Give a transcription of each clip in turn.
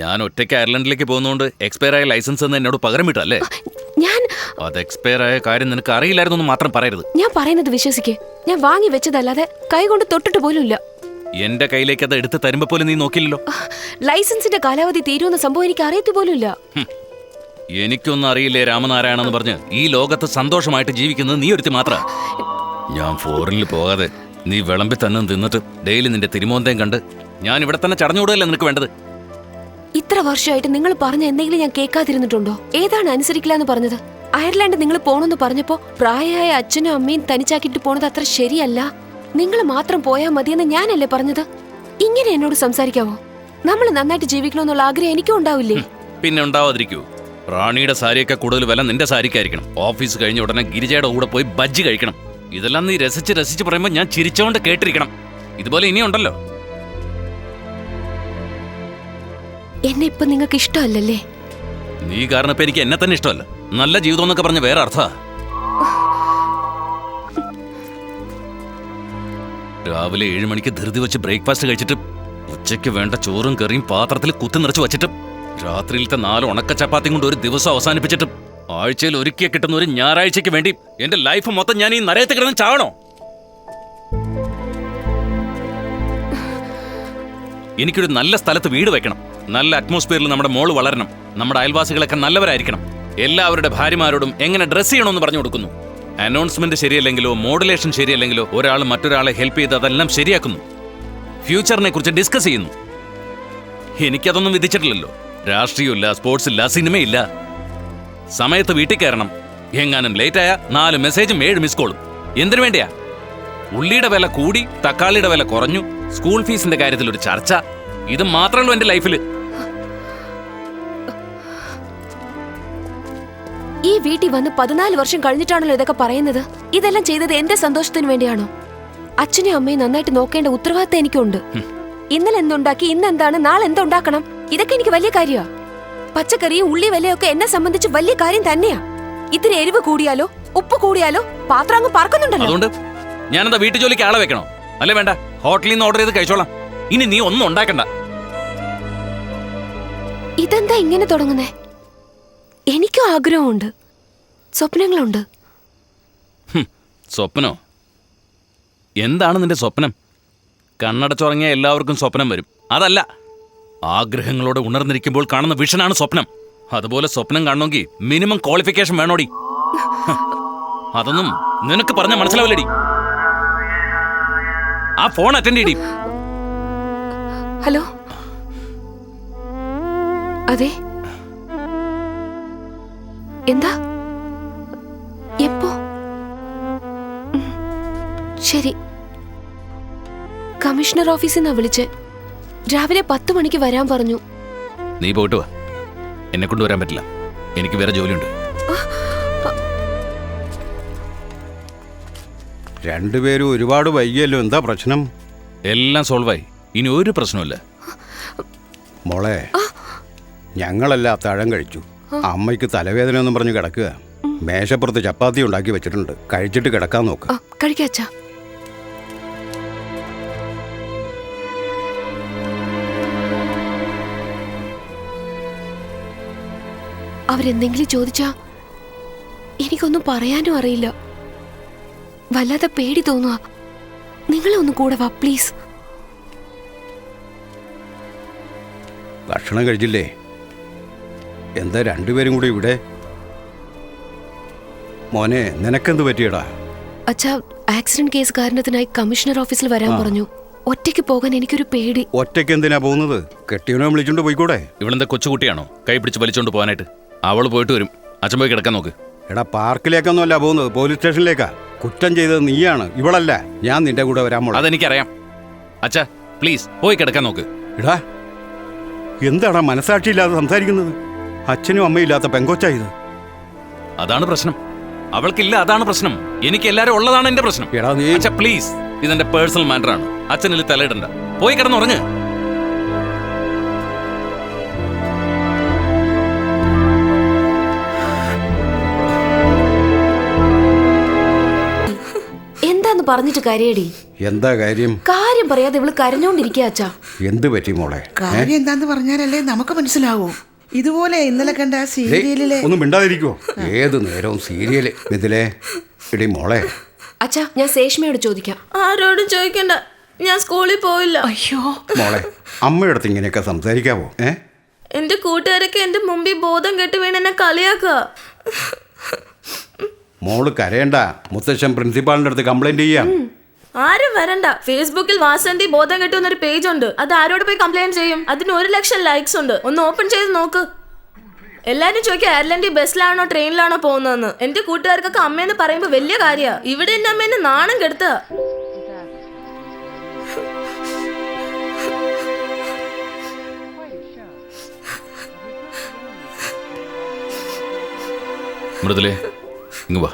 ഞാൻ ഒറ്റയ്ക്ക് അയർലൻഡിലേക്ക് പോകുന്നതുകൊണ്ട് എക്സ്പയർ ആയ ലൈസൻസ് എന്ന് എന്നോട് പകരം വിട്ടല്ലേ ഞാൻ അത് എക്സ്പയർ ആയ കാര്യം നിനക്ക് അറിയില്ലായിരുന്നു എന്ന് മാത്രം പറയരുത്. ഞാൻ പറയുന്നത് വിശ്വസിക്കേ. ഞാൻ വാങ്ങി വെച്ചതല്ലാതെ കൈകൊണ്ട് തൊട്ടിട്ട് പോലും ഇല്ല. എന്റെ കയ്യിലേക്ക് അത് എടുത്ത് തരുമ്പോ പോലും നീ നോക്കില്ലല്ലോ ലൈസൻസിന്റെ കാലാവധി തീരുമെന്ന സംഭവം എനിക്ക് അറിയത്തു പോലും ഇല്ല. എനിക്കൊന്നും അറിയില്ലേ രാമനാരായണ എന്ന് പറഞ്ഞ്? ഈ ലോകത്ത് സന്തോഷമായിട്ട് ജീവിക്കുന്നത് നീ ഒരുത്തി മാത്ര. ഞാൻ ഫോറിനിൽ പോകാതെ നീ വിളമ്പി തന്നെ തിന്നിട്ട് ഡെയിലി നിന്റെ തിരുമോന്തയും കണ്ട് ഞാൻ ഇവിടെ തന്നെ ചടഞ്ഞുകൂടല്ലേ നിനക്ക് വേണ്ടത്? ഇത്ര വർഷമായിട്ട് നിങ്ങൾ പറഞ്ഞ എന്തെങ്കിലും ഞാൻ കേൾക്കാതിരുന്നിട്ടുണ്ടോ? ഏതാണ് അനുസരിക്കില്ല എന്ന് പറഞ്ഞത്? അയർലൻഡ് നിങ്ങൾ പോണെന്ന് പറഞ്ഞപ്പോ പ്രായമായ അച്ഛനും അമ്മയും തനിച്ചാക്കിയിട്ട് പോണത് അത്ര ശരിയല്ല. നിങ്ങൾ മാത്രം പോയാൽ മതിയെന്ന് ഞാനല്ലേ പറഞ്ഞത്? ഇങ്ങനെ എന്നോട് സംസാരിക്കാവോ? നമ്മൾ നന്നായിട്ട് ജീവിക്കണമെന്നുള്ള ആഗ്രഹം എനിക്കും ഉണ്ടാവില്ലേ? പിന്നെ ഉണ്ടാവാതിരിക്കൂ. റാണിയുടെ സാരിയൊക്കെ കൂടുതൽ വില നിന്റെ സാരിക്കായിരിക്കണം. ഓഫീസ് കഴിഞ്ഞ ഉടനെ ഗിരിജയുടെ കൂടെ പോയി ബജ്ജി കഴിക്കണം. ഇതെല്ലാം നീ രസിച്ച് രസിച്ച് പറയുമ്പോൾ ഞാൻ ചിരിച്ചോണ്ട് കേട്ടിരിക്കണം. ഇതുപോലെ ഇനിയുണ്ടല്ലോ. എന്നെ ഇപ്പൊ നിങ്ങൾക്ക് ഇഷ്ടമല്ലേ നീ കാരണം എനിക്ക് എന്നെ തന്നെ ഇഷ്ടമല്ല. നല്ല ജീവിതം എന്നൊക്കെ പറഞ്ഞ വേറെ അർത്ഥ. രാവിലെ ഏഴ് മണിക്ക് ധൃതി വെച്ച് ബ്രേക്ക്ഫാസ്റ്റ് കഴിച്ചിട്ട് ഉച്ചയ്ക്ക് വേണ്ട ചോറും കറിയും പാത്രത്തിൽ കുത്തി നിറച്ച് വെച്ചിട്ട് രാത്രിയിലത്തെ നാല് ഉണക്ക ചപ്പാത്തി കൊണ്ട് ഒരു ദിവസം അവസാനിപ്പിച്ചിട്ട് ആഴ്ചയിൽ ഒരുക്കിയ കിട്ടുന്ന ഒരു ഞായറാഴ്ചയ്ക്ക് വേണ്ടി എന്റെ ലൈഫ് മൊത്തം ഞാൻ ഈ നരയത്ത് കിടന്ന് ചാവണോ? എനിക്കൊരു നല്ല സ്ഥലത്ത് വീട് വെക്കണം. നല്ല അറ്റ്മോസ്ഫിയറിൽ നമ്മുടെ മോൾ വളരണം. നമ്മുടെ അയൽവാസികളൊക്കെ നല്ലവരായിരിക്കണം. എല്ലാവരുടെ ഭാര്യമാരോടും എങ്ങനെ ഡ്രസ് ചെയ്യണമെന്ന് പറഞ്ഞു കൊടുക്കുന്നു. അനൗൺസ്മെന്റ് ശരിയല്ലെങ്കിലോ മോഡുലേഷൻ ശരിയല്ലെങ്കിലോ ഒരാൾ മറ്റൊരാളെ ഹെൽപ്പ് ചെയ്ത് അതെല്ലാം ശരിയാക്കുന്നു. ഫ്യൂച്ചറിനെ കുറിച്ച് ഡിസ്കസ് ചെയ്യുന്നു. എനിക്കതൊന്നും വിധിച്ചിട്ടില്ലല്ലോ. രാഷ്ട്രീയമില്ല സ്പോർട്സ് ഇല്ല സിനിമയില്ല. സമയത്ത് വീട്ടിൽ കയറണം. എങ്ങാനും ലേറ്റ് ആയ നാല് മെസ്സേജും ഏഴ് മിസ് കോളും എന്തിനു വേണ്ടിയാ? ഉള്ളിയുടെ വില കൂടി തക്കാളിയുടെ വില കുറഞ്ഞു. സ്കൂൾ ഫീസിന്റെ കാര്യത്തിൽ ഒരു ചർച്ച. ഇത് മാത്രമല്ലോ എന്റെ ലൈഫിൽ ഈ വീട്ടിൽ വന്ന് പതിനാല് വർഷം കഴിഞ്ഞിട്ടാണല്ലോ ഇതൊക്കെ പറയുന്നത്? ഇതെല്ലാം ചെയ്തത് എന്റെ സന്തോഷത്തിന് വേണ്ടിയാണോ? അച്ഛനെയും അമ്മയും നന്നായിട്ട് നോക്കേണ്ട ഉത്തരവാദിത്തം എനിക്കുണ്ട്. ഇന്നലെ എന്തുണ്ടാക്കി ഇന്ന് എന്താണ് നാളെ എന്തുണ്ടാക്കണം ഇതൊക്കെ എനിക്ക് വലിയ കാര്യമാ പച്ചക്കറിയും ഉള്ളി വിലയൊക്കെ എന്നെ സംബന്ധിച്ച് വലിയ കാര്യം തന്നെയാ. ഇത്തിരി എരിവ് കൂടിയാലോ ഉപ്പ് കൂടിയാലോ പാത്രം അങ്ങ് പറക്കുന്നുണ്ടല്ലോ. അതുകൊണ്ട് ഞാനെന്താ വീട്ടു ജോലിക്ക് ആളെ വെക്കണോ? അല്ലേ വേണ്ട ഹോട്ടലിൽ നിന്ന് ഓർഡർ ചെയ്ത് കഴിച്ചോളാം. ഇനി നീ ഒന്നും ഉണ്ടാക്കണ്ട. ഇതെന്താ ഇങ്ങനെ തുടങ്ങുന്നേ? എനിക്കും ആഗ്രഹമുണ്ട്. സ്വപ്നങ്ങളുണ്ട്. സ്വപ്നോ? എന്താണ് നിന്റെ സ്വപ്നം? കണ്ണടച്ചുറങ്ങിയ എല്ലാവർക്കും സ്വപ്നം വരും. അതല്ല ആഗ്രഹങ്ങളോടെ ഉണർന്നിരിക്കുമ്പോൾ കാണുന്ന വിഷനാണ് സ്വപ്നം. അതുപോലെ സ്വപ്നം കാണണമെങ്കിൽ മിനിമം ക്വാളിഫിക്കേഷൻ വേണോടി. അതൊന്നും നിനക്ക് പറഞ്ഞ മനസ്സിലാവില്ലടി. ആ ഫോൺ അറ്റൻഡ് ചെയ്യും ഹലോ? അതെ? എന്താ? എപ്പോ? ശരി. കമ്മീഷണർ ഓഫീസിൽ നിന്നാ വിളിച്ച്. രാവിലെ പത്ത് മണിക്ക് വരാൻ പറഞ്ഞു. നീ പോയിട്ട് വാ. എന്നെ കൊണ്ടുവരാൻ പറ്റില്ല. എനിക്ക് വേറെ ജോലിയുണ്ട്. രണ്ടുപേരും ഒരുപാട് വൈകിയല്ലോ. എന്താ പ്രശ്നം? എല്ലാം സോൾവായി. ഇനി ഒരു പ്രശ്നമില്ല മോളെ ഞങ്ങളെല്ലാം അത്താഴം കഴിച്ചു. അമ്മയ്ക്ക് തലവേദന ഒന്നും പറഞ്ഞ് കിടക്കുക. മേശപ്പുറത്ത് ചപ്പാത്തി ഉണ്ടാക്കി വെച്ചിട്ടുണ്ട്. കഴിച്ചിട്ട് കിടക്കാൻ നോക്ക. കഴിക്കാച്ചാ അവരെന്തെങ്കിലും ചോദിച്ചാ എനിക്കൊന്നും പറയാനും അറിയില്ല. വല്ലാതെ പേടി തോന്നുക നിങ്ങളെ ഒന്ന് കൂടെ വാ പ്ലീസ്. ഭക്ഷണം കഴിച്ചില്ലേ? എന്താ രണ്ടുപേരും കൂടി ഇവിടെ? മോനെ നിനക്കെന്ത് പറ്റിയടാ? അച്ഛാ ആക്സിഡന്റ് കേസ് കാരണത്തിനായി കമ്മീഷണർ ഓഫീസിൽ വരാൻ പറഞ്ഞു. ഒറ്റയ്ക്ക് പോകാൻ എനിക്കൊരു പേടി. ഒറ്റയ്ക്ക് എന്തിനാ പോകുന്നത്? കെട്ടിയവനെ വിളിച്ചോണ്ട് പോയിക്കൂടെ? ഇവളെന്താ കൊച്ചുകുട്ടിയാണോ? കൈ പിടിച്ച് വലിച്ചോണ്ട് പോകാനായിട്ട്. അവൾ പോയിട്ട് വരും. അച്ഛൻ പോയി കിടക്കാൻ നോക്ക്. എടാ പാർക്കിലേക്കൊന്നുമല്ല പോകുന്നത് പോലീസ് സ്റ്റേഷനിലേക്കാ. കുറ്റം ചെയ്തത് നീയാണ്. ഇവളല്ല. ഞാൻ നിന്റെ കൂടെ വരാൻ മോളെ. അതെനിക്കറിയാം. അച്ഛാ പ്ലീസ് പോയി കിടക്കാൻ നോക്ക്. എടാ എന്താടാ മനസാക്ഷിയില്ലാതെ സംസാരിക്കുന്നത്? അച്ഛനും അമ്മയും ഇല്ലാത്ത പെങ്കൊച്ചാ ഇത്. അതാണ് പ്രശ്നം. അവൾക്കില്ല അതാണ് പ്രശ്നം. എനിക്ക് എല്ലാരും ഉള്ളതാണ് എന്റെ പ്രശ്നം. എടാ നീ അച്ഛാ പ്ലീസ് ഇതെന്റെ പേഴ്സണൽ മാറ്ററാണ്. അച്ഛനിൽ തലയിടണ്ട. പോയി കിടന്നുറങ്ങ്. പറഞ്ഞിട്ട് കാര്യടി? എന്താ കാര്യം? കാര്യം പറയാതെ ഇവൾ കരഞ്ഞോണ്ടിരിക്കുക അച്ഛാ. എന്ത് പറ്റി മോളെ? കാര്യം എന്താന്ന് പറഞ്ഞാലല്ലേ നമുക്ക് മനസ്സിലാവൂ. ഇതുപോലെ ഇന്നലെ കണ്ട ആ സീരിയലിലെ ഒന്നും മിണ്ടാതിരിക്കോ ഏത് നേരവും സീരിയൽ. ഇതിലെ ഇടി മോളെ. അച്ഛാ ഞാൻ സേഷ്മയോട് ചോദിക്കാം. ആരോടും ചോദിക്കണ്ട. ഞാൻ സ്കൂളിൽ പോയില്ല. അയ്യോ. മോളെ അമ്മയടുത്ത് ഇങ്ങനെയൊക്കെ സംസാരിക്കാവോ? ഏ? എന്റെ കൂട്ടുകാരൊക്കെ എന്റെ മുമ്പിൽ ബോധം കെട്ട് വീണ് എന്നെ കളിയാക്കുക മോൾ കരയണ്ട. മുത്തശ്ശൻ പ്രിൻസിപ്പാളിന്റെ അടുത്ത് കംപ്ലൈന്റ് ചെയ്യാം. ആരും വരണ്ട. ഫേസ്ബുക്കിൽ വാസന്തി ബോധം കിട്ടുന്ന എന്നൊരു പേജ് ഉണ്ട്. അത് ആരോട് പോയി കംപ്ലൈന്റ് ചെയ്യും? അതിന് ഒരു ലക്ഷം ലൈക്സ് ഉണ്ട്. ഒന്ന് ഓപ്പൺ ചെയ്ത് നോക്ക്. എല്ലാരും ചോദിക്കുക അയർലൻഡിൽ ബസ്സിലാണോ ട്രെയിനിലാണോ പോകുന്നതെന്ന്? എന്റെ കൂട്ടുകാർക്കൊക്കെ അമ്മയെന്ന് പറയുമ്പോ വലിയ കാര്യാ. ഇവിടെ എന്റെ അമ്മേനെ നാണം കെടുത്ത. മൃദുലേ ഇങ്ങ് വാ.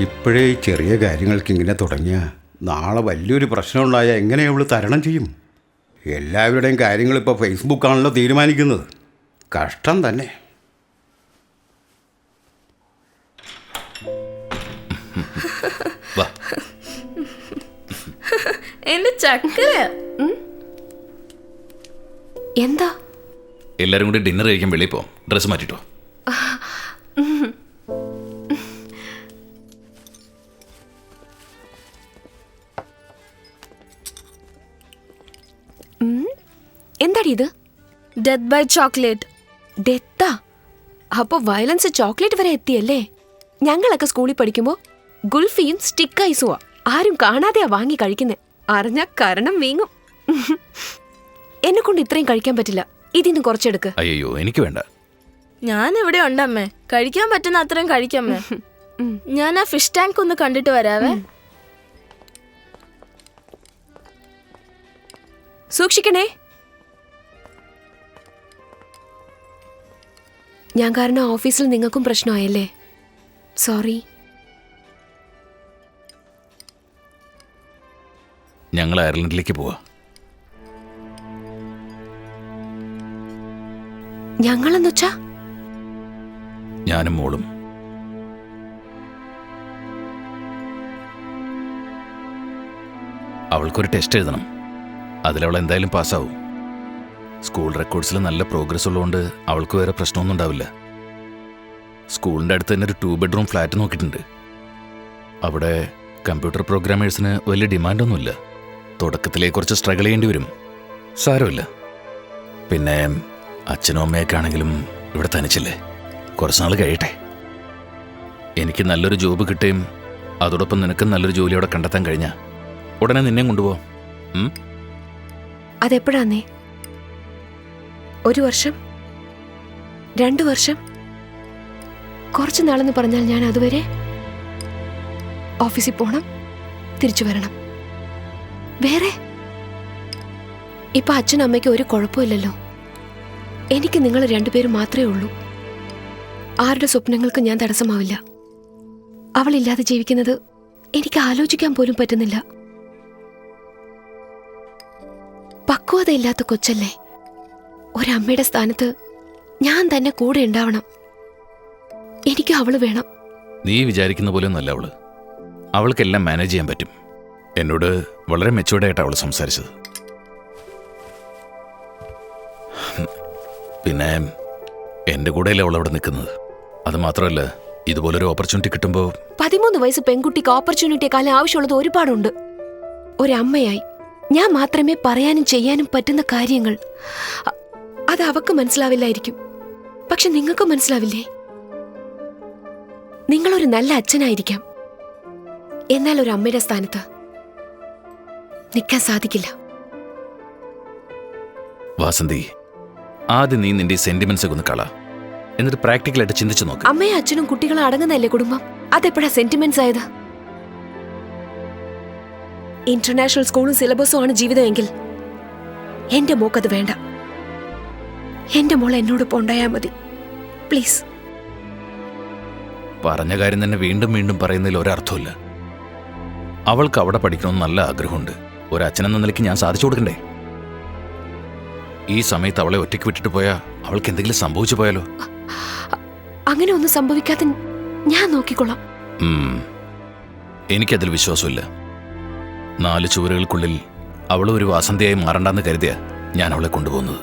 ഇപ്പോഴേ ഈ ചെറിയ കാര്യങ്ങൾക്ക് ഇങ്ങനെ തുടങ്ങിയ നാളെ വലിയൊരു പ്രശ്നമുണ്ടായാൽ എങ്ങനെ അവൾ തരണം ചെയ്യും? എല്ലാവരുടെയും കാര്യങ്ങൾ ഇപ്പോൾ ഫേസ്ബുക്കാണല്ലോ തീരുമാനിക്കുന്നത്. കഷ്ടം തന്നെ. വാ. എന്റെ ചക്കര. എന്താ? എല്ലാരും കൂടി ഡിന്നർ കഴിക്കാൻ വെളിയിൽ പോവാം ഡ്രസ്സ് മാറ്റിട്ടോ. എന്താടി ഇത്? ഡെത്ത് ബൈ ചോക്ലേറ്റ് ഡെത്താ അപ്പൊ വയലൻസ് ചോക്ലേറ്റ് വരെ എത്തിയല്ലേ? ഞങ്ങളൊക്കെ സ്കൂളിൽ പഠിക്കുമ്പോ ഗുൽഫിയും സ്റ്റിക്ക് ഐസുവാ ആരും കാണാതെയാ വാങ്ങി കഴിക്കുന്നെ. അറിഞ്ഞ കരണം വീങ്ങും. എന്നെ കൊണ്ട് ഇത്രയും കഴിക്കാൻ പറ്റില്ല. ഇതിന്ന് കുറച്ചെടുക്ക്. അയ്യോ എനിക്ക് വേണ്ട. ഞാൻ ഇവിടെ ഉണ്ടമ്മേ. കഴിക്കാൻ പറ്റുന്ന അത്രയും കഴിക്കമ്മേ. ഞാൻ ആ ഫിഷ് ടാങ്ക് ഒന്ന് കണ്ടിട്ട് വരാവേ. സൂക്ഷിക്കണേ. ഞാൻ കാരണം ഓഫീസിൽ നിങ്ങൾക്കും പ്രശ്നമായല്ലേ? സോറി. ഞങ്ങൾ അയർലൻഡിലേക്ക് പോവാ. ഞങ്ങളെന്ന് വെച്ചാ ഞാനും മോളും. അവൾക്കൊരു ടെസ്റ്റ് എഴുതണം. അതിലവൾ എന്തായാലും പാസ്സാവും. സ്കൂൾ റെക്കോർഡ്സിൽ നല്ല പ്രോഗ്രസ് ഉള്ളതുകൊണ്ട് അവൾക്ക് വേറെ പ്രശ്നമൊന്നും ഉണ്ടാവില്ല. സ്കൂളിന്റെ അടുത്ത് തന്നെ ഒരു ടു ബെഡ്റൂം ഫ്ലാറ്റ് നോക്കിയിട്ടുണ്ട്. അവിടെ കമ്പ്യൂട്ടർ പ്രോഗ്രാമേഴ്സിന് വലിയ ഡിമാൻഡൊന്നുമില്ല. തുടക്കത്തിലേ കുറച്ച് സ്ട്രഗിൾ ചെയ്യേണ്ടി വരും. സാരമില്ല. പിന്നെ അച്ഛനും അമ്മയൊക്കെ ആണെങ്കിലും ഇവിടെ തനിച്ചില്ലേ? കുറച്ച് നാൾ കഴിയട്ടെ. എനിക്ക് നല്ലൊരു ജോബ് കിട്ടുകയും അതോടൊപ്പം നിനക്ക് നല്ലൊരു ജോലി അവിടെ കണ്ടെത്താൻ കഴിഞ്ഞ. ഉടനെ നിന്നെ കൊണ്ടുപോകാം ഉം? അതെപ്പോഴാന്നേ? ഒരു വർഷം? രണ്ടു വർഷം? കുറച്ച് നാളെന്ന് പറഞ്ഞാൽ ഞാൻ അതുവരെ ഓഫീസിൽ പോണം തിരിച്ചു വരണം. വേറെ? ഇപ്പൊ അച്ഛനും അമ്മയ്ക്ക് ഒരു കുഴപ്പമില്ലല്ലോ. എനിക്ക് നിങ്ങൾ രണ്ടുപേരും മാത്രമേ ഉള്ളൂ. ആരുടെ സ്വപ്നങ്ങൾക്ക് ഞാൻ തടസ്സമാവില്ല. അവളില്ലാതെ ജീവിക്കുന്നത് എനിക്ക് ആലോചിക്കാൻ പോലും പറ്റുന്നില്ല. പക്വതയില്ലാത്ത കൊച്ചല്ലേ. ഒരമ്മയുടെ സ്ഥാനത്ത് ഞാൻ തന്നെ കൂടെ ഉണ്ടാവണം. എനിക്ക് അവൾ വേണം. നീ വിചാരിക്കുന്ന പോലെ ഒന്നല്ല അവൾ. അവൾക്കെല്ലാം മാനേജ് ചെയ്യാൻ പറ്റും. എന്നോട് വളരെ മെച്ചൂർഡായിട്ടാണ് അവൾ സംസാരിച്ചത്. പിന്നെ എന്റെ കൂടെയല്ലേ അവൾ അവിടെ നിൽക്കുന്നത്? അത് മാത്രമല്ല ഇതുപോലൊരു ഓപ്പർച്യൂണിറ്റി കിട്ടുമ്പോൾ പതിമൂന്ന് വയസ്സ് പെൺകുട്ടിക്ക് ഓപ്പർച്യൂണിറ്റിയെക്കാളും ആവശ്യമുള്ളത് ഒരുപാടുണ്ട്. ഒരമ്മയായി. ഞാൻ മാത്രമേ പറയാനും ചെയ്യാനും പറ്റുന്ന കാര്യങ്ങൾ. അത് അവക്ക് മനസ്സിലാവില്ലായിരിക്കും. പക്ഷെ നിങ്ങൾക്ക് മനസ്സിലാവില്ലേ? നിങ്ങളൊരു നല്ല അച്ഛനായിരിക്കാം. എന്നാൽ ഒരു അമ്മയുടെ സ്ഥാനത്ത് നിൽക്കാൻ സാധിക്കില്ല. വാസന്തി ആദ്യം നീ നിന്റെ സെന്റിമെന്റ്സ് ഒക്കെ ഒന്ന് കള. എന്നിട്ട് പ്രാക്ടിക്കൽ ആയിട്ട് ചിന്തിച്ചു നോക്ക്. അമ്മയും അച്ഛനും കുട്ടികളും അടങ്ങുന്നല്ലേ കുടുംബം? അതെപ്പോഴാ സെന്റിമെന്റ്സ് ആയത്? ഇന്റർനാഷണൽ സ്കൂളും സിലബസും ആണ് ജീവിതമെങ്കിൽ. എന്റെ മോക്കത് വേണ്ട. എന്റെ മോൾ എന്നോട് ഉണ്ടായാ മതി. പ്ലീസ് പറഞ്ഞ കാര്യം തന്നെ വീണ്ടും വീണ്ടും പറയുന്നതിൽ ഒരർത്ഥമില്ല അവൾക്ക് അവിടെ പഠിക്കണമെന്ന് നല്ല ആഗ്രഹമുണ്ട്. ഒരച്ഛനെന്ന നിലയ്ക്ക് ഞാൻ സാധിച്ചു കൊടുക്കണ്ടേ? ഈ സമയത്ത് അവളെ ഒറ്റയ്ക്ക് വിട്ടിട്ട് പോയാ അവൾക്ക് എന്തെങ്കിലും സംഭവിച്ചു പോയാലോ? അങ്ങനെ ഒന്നും സംഭവിക്കാതെ ഞാൻ നോക്കിക്കൊള്ളാം. എനിക്കതിൽ വിശ്വാസമില്ല. നാല് ചുവരുകൾക്കുള്ളിൽ അവൾ ഒരു വാസന്തിയായി മാറണ്ടെന്ന് കരുതിയ ഞാൻ അവളെ കൊണ്ടുപോകുന്നത്.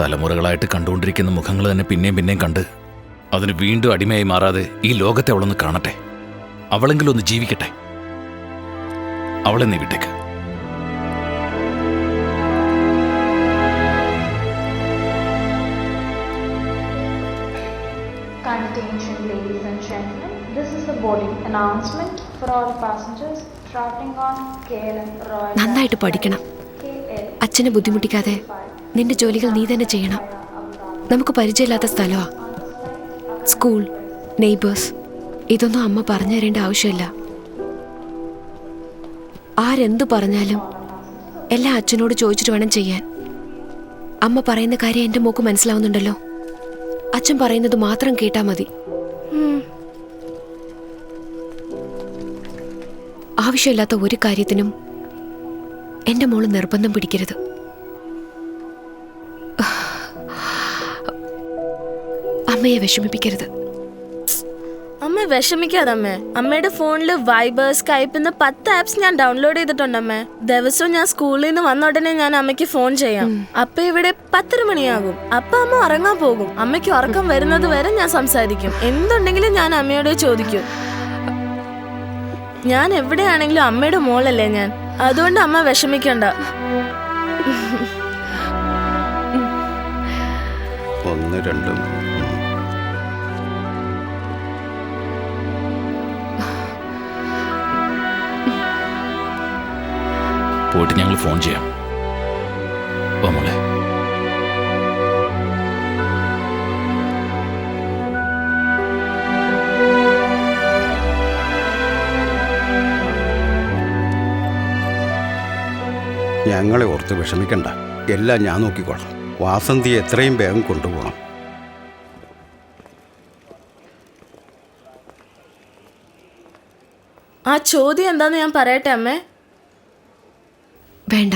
തലമുറകളായിട്ട് കണ്ടുകൊണ്ടിരിക്കുന്ന മുഖങ്ങൾ തന്നെ പിന്നെയും പിന്നെയും കണ്ട് അതിന് വീണ്ടും അടിമയായി മാറാതെ ഈ ലോകത്തെ അവളൊന്ന് കാണട്ടെ. അവളെങ്കിലും ഒന്ന് ജീവിക്കട്ടെ. അവളെ നീ വിട്ടേക്ക്. നന്നായിട്ട് പഠിക്കണം. അച്ഛനെ ബുദ്ധിമുട്ടിക്കാതെ നിന്റെ ജോലികൾ നീ തന്നെ ചെയ്യണം. നമുക്ക് പരിചയമില്ലാത്ത സ്ഥലമാ. സ്കൂൾ നെയ്ബേഴ്സ് ഇതൊന്നും അമ്മ പറഞ്ഞു തരേണ്ട ആവശ്യമില്ല. ആരെന്തു പറഞ്ഞാലും എല്ലാം അച്ഛനോട് ചോദിച്ചിട്ട് വേണം ചെയ്യാൻ. അമ്മ പറയുന്ന കാര്യം എന്റെ മോക്ക് മനസ്സിലാവുന്നുണ്ടല്ലോ. അച്ഛൻ പറയുന്നത് മാത്രം കേട്ടാ മതി. ആവശ്യമില്ലാത്ത ഒരു കാര്യത്തിനും എന്റെ മോൾ നിർബന്ധം പിടിക്കരുത്. അമ്മയെ വിഷമിപ്പിക്കരുത്. അമ്മ വിഷമിക്കാതെ അമ്മേ അമ്മയുടെ ഫോണിൽ വൈബർ സ്കൈപ്പ് എന്ന പത്ത് ആപ്സ് ഞാൻ ഡൗൺലോഡ് ചെയ്തിട്ടുണ്ട് അമ്മേ ദിവസവും ഞാൻ സ്കൂളിൽ നിന്ന് വന്ന ഉടനെ ഞാൻ അമ്മയ്ക്ക് ഫോൺ ചെയ്യാം. അപ്പൊ ഇവിടെ പത്തര മണിയാകും. അപ്പൊ അമ്മ ഉറങ്ങാൻ പോകും. അമ്മയ്ക്ക് ഉറക്കം വരുന്നത് വരെ ഞാൻ സംസാരിക്കും. എന്തുണ്ടെങ്കിലും ഞാൻ അമ്മയോട് ചോദിക്കും. ഞാൻ എവിടെയാണെങ്കിലും അമ്മയുടെ മോളല്ലേ ഞാൻ. അതുകൊണ്ട് അമ്മ വിഷമിക്കണ്ട. ഒന്ന് രണ്ട് പോയിട്ട് ഞങ്ങൾ ഫോൺ ചെയ്യാം. ഓ മോളെ. ഞങ്ങളെ ഓർത്ത് വിഷമിക്കണ്ട. എല്ലാം ഞാൻ നോക്കിക്കോളാം. വാസന്തി എത്രയും വേഗം കൊണ്ടുപോകണം. ആ ചോദ്യം എന്താന്ന് ഞാൻ പറയട്ടെ അമ്മേ? വേണ്ട